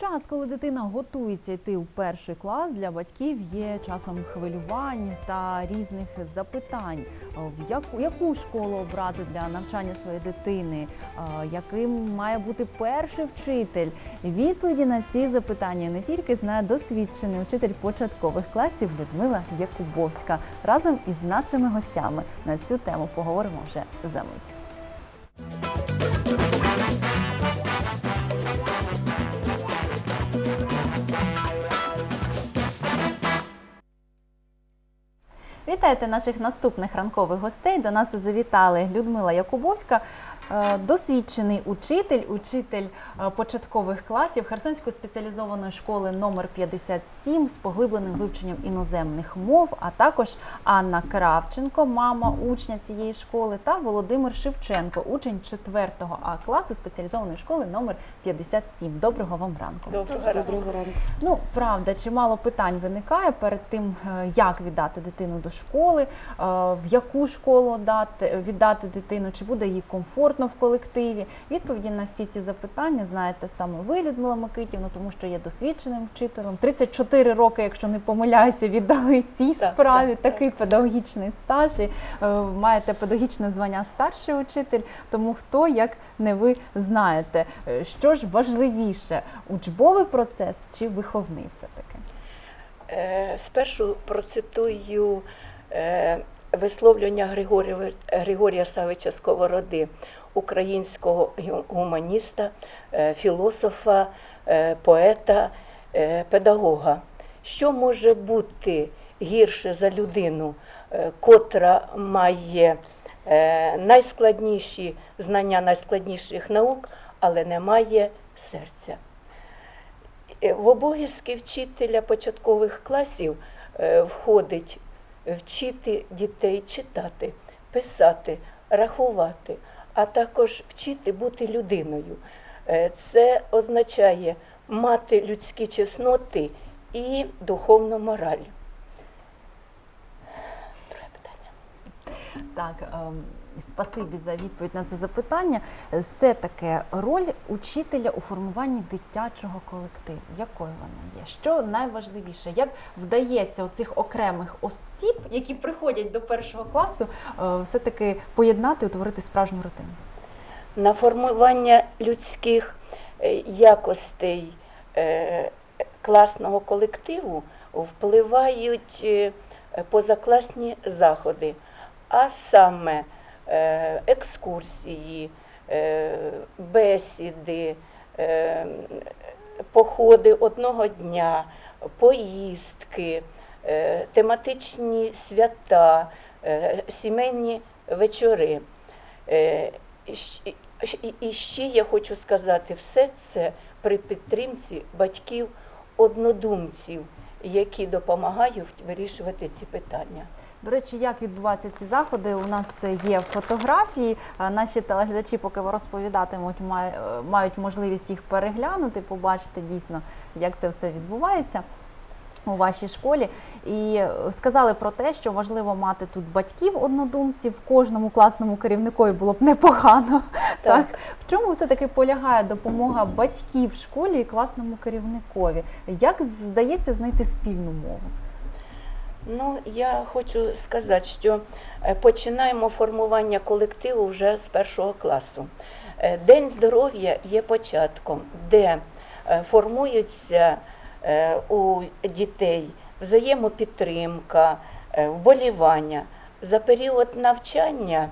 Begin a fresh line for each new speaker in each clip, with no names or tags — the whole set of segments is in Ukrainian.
Час, коли дитина готується йти у перший клас, для батьків є часом хвилювань та різних запитань. В яку, яку школу обрати для навчання своєї дитини, яким має бути перший вчитель? Відповіді на ці запитання не тільки знає досвідчений учитель початкових класів Людмила Якубовська разом із нашими гостями. На цю тему поговоримо вже за мить. Вітайте наших наступних ранкових гостей. До нас завітали Людмила Якубовська, досвідчений учитель, учитель е, початкових класів Херсонської спеціалізованої школи номер 57 з поглибленим вивченням іноземних мов, а також Анна Кравченко, мама учня цієї школи, та Володимир Шевченко, учень 4 А класу спеціалізованої школи номер 57. Доброго вам ранку.
Доброго ранку.
Ну, правда, чимало питань виникає перед тим, е, як віддати дитину до школи, е, в яку школу дати, віддати дитину, чи буде їй комфортно в колективі. Відповіді на всі ці запитання знаєте саме ви, Людмила Микитівна, тому що є досвідченим вчителем. 34 роки, якщо не помиляюся, віддали цій
Так,
справі.
так, так.
Такий педагогічний стаж. І, е, маєте педагогічне звання старший учитель. Тому хто як не ви знаєте, Е, що ж важливіше, учбовий процес чи виховний все таки?
Е, Спершу процитую е, висловлювання Григорія Савича Сковороди, українського гуманіста, е, філософа, е, поета, е, педагога. Що може бути гірше за людину, котра має найскладніші знання найскладніших наук, але не має серця? В обов'язки вчителя початкових класів входить вчити дітей читати, писати, рахувати, а також вчити бути людиною. Е, Це означає мати людські чесноти і духовну мораль. Друге питання.
Так, ем, спасибі за відповідь на це запитання. Е, Все-таки роль учителя у формуванні дитячого колективу. Якою вона є? Що найважливіше? Як вдається у цих окремих осіб, які приходять до першого класу, е, все-таки поєднати і утворити справжню родину?
на формування людських е, якостей класного колективу впливають позакласні заходи, а саме е, екскурсії, е, бесіди, е, походи одного дня, поїздки, тематичні свята, сімейні вечори. І ще я хочу сказати, все це при підтримці батьків однодумців, які допомагають вирішувати ці питання.
До речі, як відбуваються ці заходи? У нас є фотографії. Наші телеглядачі, поки ви розповідатимуть, е, мають можливість їх переглянути, побачити дійсно, як це все відбувається. У вашій школі і е, сказали про те, що важливо мати тут батьків однодумців. Кожному класному керівникові було б непогано. Так.
Так.
в чому все таки полягає допомога батьків в школі і класному керівникові? Як здається знайти спільну мову?
Ну, я хочу сказати, що е, починаємо формування колективу вже з першого класу. Е, День здоров'я є початком, де е, формуються у дітей взаємопідтримка, вболівання. За період навчання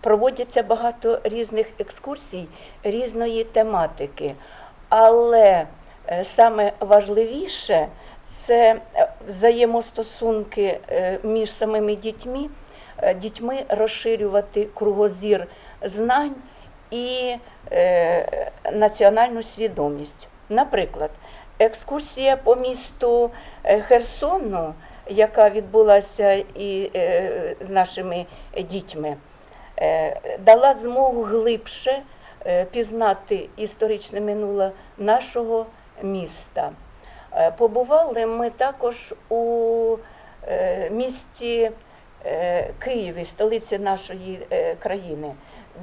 проводяться багато різних екскурсій різної тематики. Але саме важливіше це взаємостосунки е, між самими дітьми, е, дітьми розширювати кругозір знань і е, національну свідомість. Наприклад, екскурсія по місту Херсону, яка відбулася і з нашими дітьми, дала змогу глибше пізнати історичне минуле нашого міста. Е, Побували ми також у е, місті е, Києві, столиці нашої країни,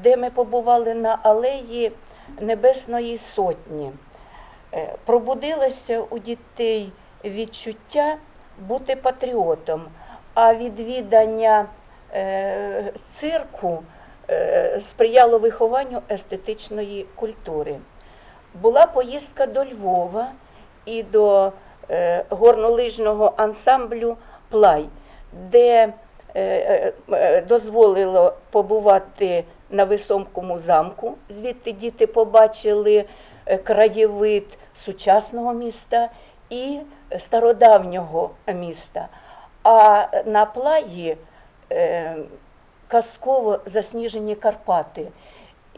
де ми побували на алеї Небесної Сотні. Пробудилося у дітей відчуття бути патріотом, а відвідання цирку сприяло вихованню естетичної культури. Була поїздка до Львова і до е, горнолижного ансамблю Плай, де е, е, дозволило побувати на Висомкому замку. Звідти діти побачили краєвид сучасного міста і стародавнього міста. А на плаї казково засніжені Карпати.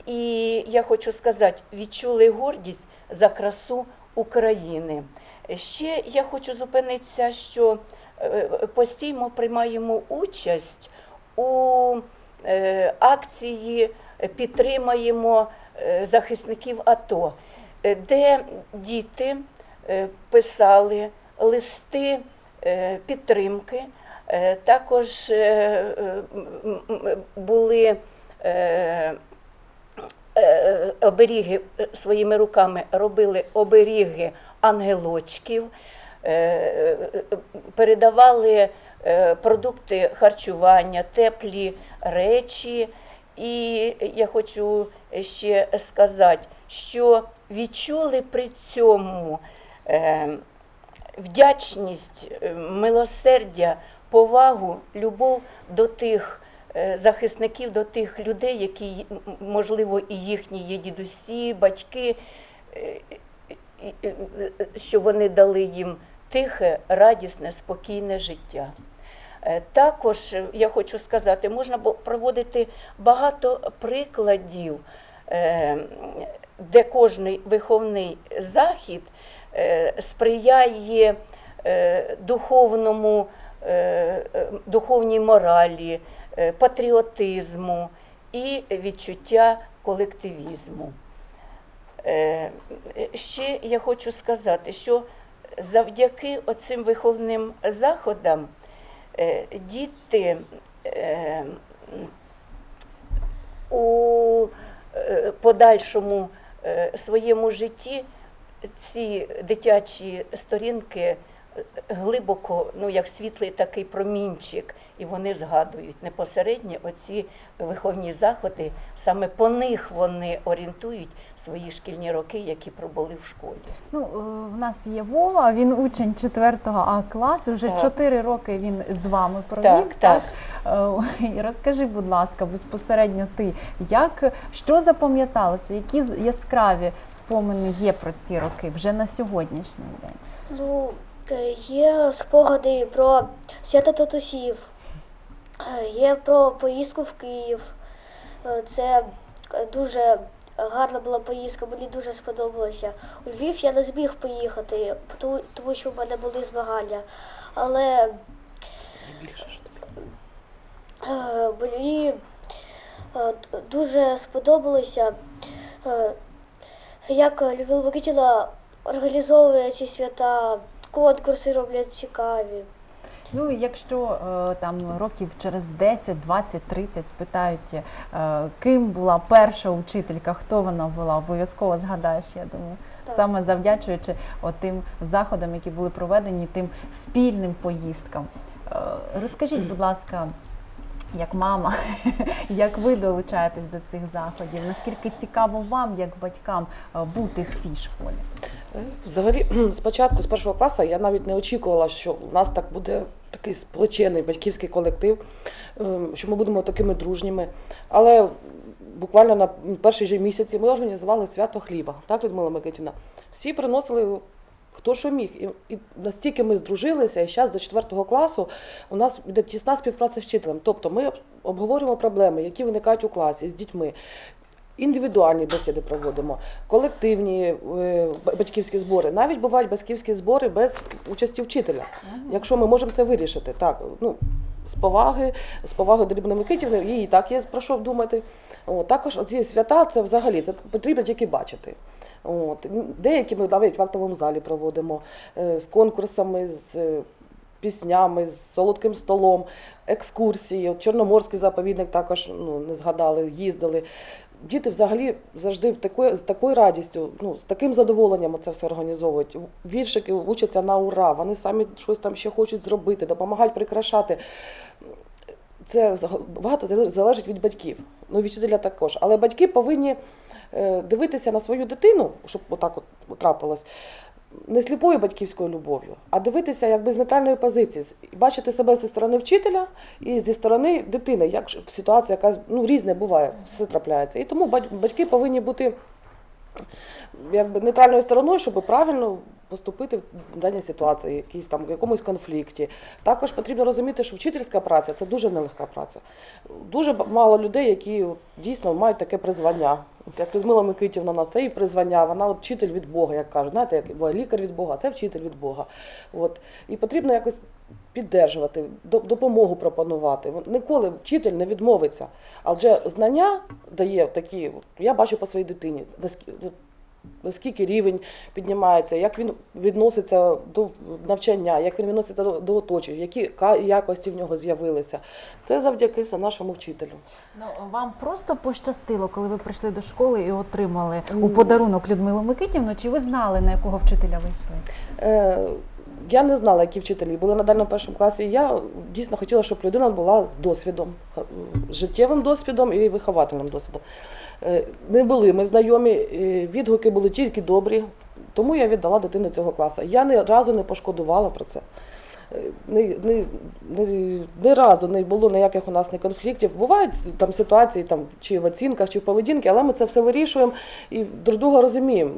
І я хочу сказати, відчули гордість за красу України. Ще я хочу зупинитися, що е, постійно приймаємо участь у е, акції Підтримаємо е, захисників АТО, е, де діти е, писали листи е, підтримки. Е, Також е, е, були е, е, оберіги е, своїми руками робили оберіги ангелочків, е, е, передавали продукти харчування, теплі речі. І я хочу ще сказати, що відчули при цьому вдячність, милосердя, повагу, любов до тих захисників, до тих людей, які, можливо, і їхні є дідусі, батьки, е, е, що вони дали їм тихе, радісне, спокійне життя. Е, Також е, я хочу сказати, можна проводити багато прикладів, е, де кожний виховний захід е, сприяє е, духовному, е, е, духовній моралі, е, патріотизму і відчуття колективізму. Е, Ще я хочу сказати, що завдяки оцим виховним заходам е, діти е, у е, подальшому е, своєму житті ці дитячі сторінки е, глибоко, ну як світлий такий промінчик, і вони згадують непосередньо оці виховні заходи. Саме по них вони орієнтують свої шкільні роки, які пробули в школі.
Ну, е, в нас є Вова, він учень 4 А класу, вже
Так.
4 роки він з вами провів.
Так, так.
Е, розкажи, будь ласка, безпосередньо ти, як, що запам'яталося, які з- яскраві спомини є про ці роки вже на сьогоднішній день?
Ну, е, є спогади про свято татусів, є про поїздку в Київ. Е, Це е, дуже гарна була поїздка, мені дуже сподобалося. У Львів я не зміг поїхати, тому, що в мене були змагання. Але е, мені е, дуже сподобалося, е, як Людмила Микитіна організовує ці свята, конкурси роблять цікаві.
Ну, якщо е, там років через 10, 20, 30 спитають, е, ким була перша учителька, хто вона була, обов'язково згадаєш, я думаю.
Так.
Саме завдячуючи тим заходам, які були проведені, тим спільним поїздкам. Е, Розкажіть, будь ласка, як мама, як ви долучаєтесь до цих заходів? Наскільки цікаво вам, як батькам, бути в цій школі?
Взагалі, спочатку, з першого класу, я навіть не очікувала, що у нас так буде такий сплочений батьківський колектив, ем, що ми будемо такими дружніми. Але буквально на першій же місяці ми організували свято хліба, так, Людмила Микитівна? Всі приносили хто що міг. І, настільки ми здружилися, і зараз до 4 класу у нас буде тісна співпраця з вчителем. Тобто ми обговорюємо проблеми, які виникають у класі з дітьми. Індивідуальні бесіди проводимо, колективні е, батьківські збори. Навіть бувають батьківські збори без участі вчителя. Якщо ми можемо це вирішити, так ну з поваги, з поваги до Любни Микитівни, і так є про що думати. О, також оці свята це взагалі це потрібно тільки бачити. От деякі ми навіть в актовому залі проводимо е, з конкурсами, з е, піснями, з солодким столом, екскурсії. От Чорноморський заповідник також ну не згадали, їздили. Діти взагалі завжди в такої, з такою радістю, ну, з таким задоволенням це все організовують. Віршики учаться на ура, вони самі щось там ще хочуть зробити, допомагають прикрашати. Це багато залежить від батьків, ну від вчителя також. Але батьки повинні е, дивитися на свою дитину, щоб отак от трапилось, не сліпою батьківською любов'ю, а дивитися якби з нейтральної позиції, бачити себе зі сторони вчителя і зі сторони дитини, як в ситуація, яка ну, різне буває, все трапляється. І тому батьки повинні бути якби нейтральною стороною, щоб правильно поступити в даній ситуації, якійсь там якомусь конфлікті. Також потрібно розуміти, що вчительська праця це дуже нелегка праця. Дуже мало людей, які дійсно мають таке призвання. Як Людмила Микитівна у нас це і призвання, вона от вчитель від Бога, як кажуть. Знаєте, як лікар від Бога, це вчитель від Бога. От. І потрібно якось піддержувати, допомогу пропонувати. Ніколи вчитель не відмовиться. Адже знання дає такі, я бачу по своїй дитині, наскільки, рівень піднімається, як він відноситься до навчання, як він відноситься до, до оточення, які якості в нього з'явилися. Це завдяки нашому вчителю.
Ну, вам просто пощастило, коли ви прийшли до школи і отримали у подарунок Людмилу Микитівну, чи ви знали, на якого вчителя вийшли?
Е, я не знала, які вчителі були на дальному першому класі. Я дійсно хотіла, щоб людина була з досвідом, життєвим досвідом і виховательним досвідом. Е, Не були ми знайомі, е, відгуки були тільки добрі, тому я віддала дитину цього класу. Я ні разу не пошкодувала про це. Е, Ні, ні, ні, ні разу не було ніяких у нас ні конфліктів. Бувають там ситуації, там, чи в оцінках, чи в поведінці, але ми це все вирішуємо і друг друга розуміємо.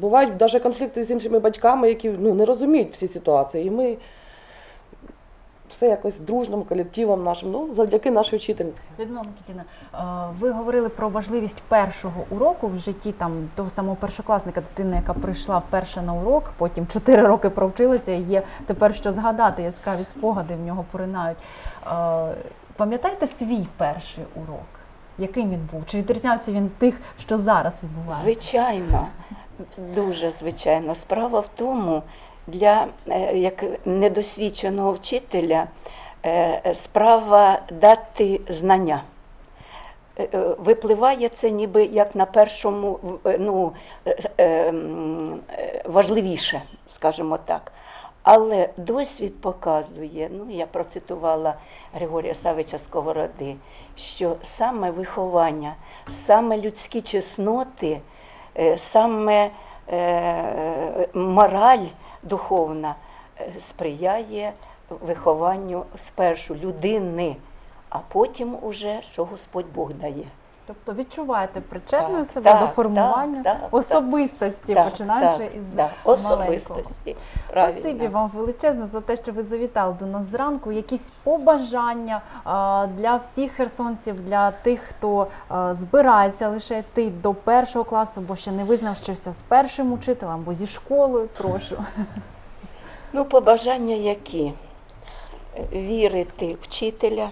Бувають навіть конфлікти з іншими батьками, які ну, не розуміють всі ситуації. І ми все якось дружним колективом нашим, ну, завдяки нашій вчительниці.
Людмила Микитівна, е, ви говорили про важливість першого уроку в житті там того самого першокласника, дитини, яка прийшла вперше на урок, потім чотири роки провчилася, і є тепер що згадати, яскраві спогади в нього поринають. Е, Пам'ятаєте свій перший урок? Яким він був? Чи відрізнявся він тих, що зараз відбувається?
Звичайно, дуже звичайно. Справа в тому, для е, як недосвідченого вчителя е, справа дати знання. Е, Випливає це ніби як на першому ну, важливіше, скажімо так. Але досвід показує, ну я процитувала Григорія Савича Сковороди, що саме виховання, саме людські чесноти, саме мораль духовна е, сприяє вихованню спершу людини, а потім уже що Господь Бог дає.
Тобто відчуваєте причетною
Так,
себе
так,
до формування
так,
особистості,
Так,
починаючи
так,
із
так, особистості. Правильно.
Спасибі вам величезно за те, що ви завітали до нас зранку. Якісь побажання для всіх херсонців, для тих, хто збирається лише йти до першого класу, бо ще не визнавшися з першим учителем або зі школою. Прошу.
Ну, побажання які? Вірити вчителя,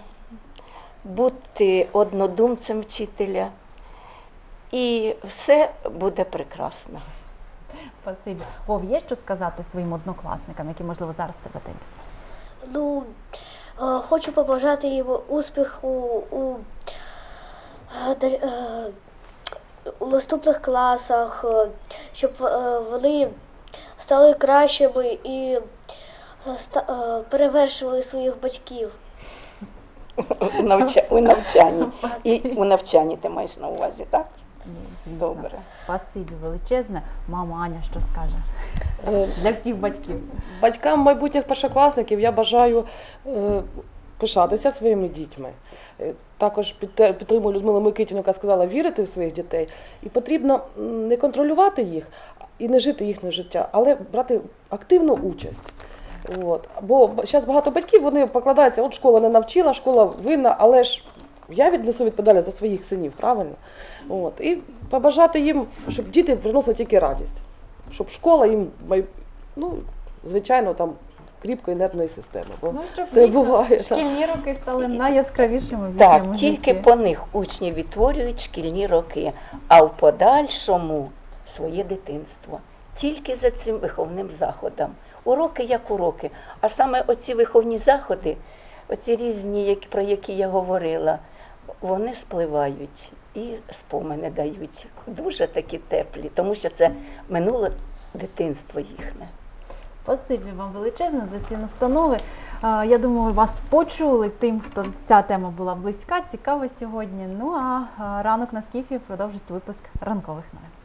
бути однодумцем вчителя, і все буде прекрасно.
Спасибі. Вов, є що сказати своїм однокласникам, які можливо зараз тебе дивляться?
Ну, е, хочу побажати їм успіху у, е, е, у наступних класах, щоб вони стали кращими і перевершили своїх батьків.
У, навча... у навчанні. І у навчанні ти маєш на увазі, так?
Звісно.
Добре.
Спасибі величезне. Мама Аня, що скаже
Е,
для всіх батьків.
Батькам майбутніх першокласників я бажаю е, пишатися своїми дітьми. Е, Також підтримую Людмилу Микитівну, яка сказала вірити в своїх дітей. І потрібно не контролювати їх і не жити їхнє життя, але брати активну участь. От. Бо зараз багато батьків вони покладаються, от школа не навчила, школа винна, але ж я віднесу відповідальність за своїх синів, правильно? От. І побажати їм, щоб діти приносили тільки радість, щоб школа їм ну, звичайно, там кріпкої нервної системи. Бо
Ну, щоб
Це
дійсно
буває, так.
шкільні роки стали найяскравішими в
Так, тільки
житті.
по них учні відтворюють шкільні роки, а в подальшому своє дитинство. Тільки за цим виховним заходом. Уроки як уроки. А саме оці виховні заходи, оці різні, про які я говорила, вони спливають і спомини дають дуже такі теплі, тому що це минуле дитинство їхнє.
Спасибі вам величезне за ці настанови. Я думаю, вас почули тим, хто ця тема була близька, цікава сьогодні. Ну а ранок на скіфі продовжить випуск ранкових новин.